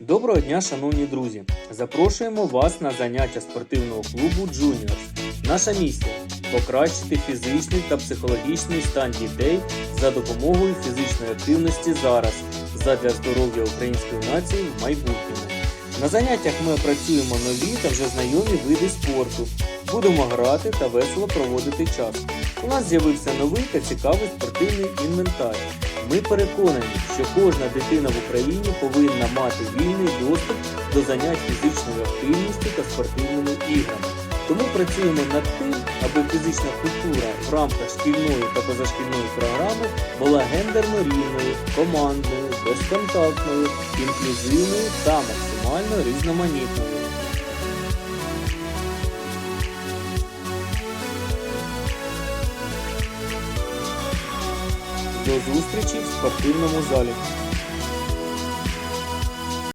Доброго дня, шановні друзі! Запрошуємо вас на заняття спортивного клубу Juniors. Наша місія покращити фізичний та психологічний стан дітей за допомогою фізичної активності зараз задля здоров'я української нації в майбутньому. На заняттях ми опрацюємо нові та вже знайомі види спорту. Будемо грати та весело проводити час. У нас з'явився новий та цікавий спортивний інвентар. Ми переконані, що кожна дитина в Україні повинна мати вільний доступ до занять фізичною активністю та спортивними іграми. Тому працюємо над тим, аби фізична культура в рамках шкільної та позашкільної програми була гендерно рівною, командною, безконтактною, інклюзивною та максимально різноманітною. До зустрічі в спортивному залі.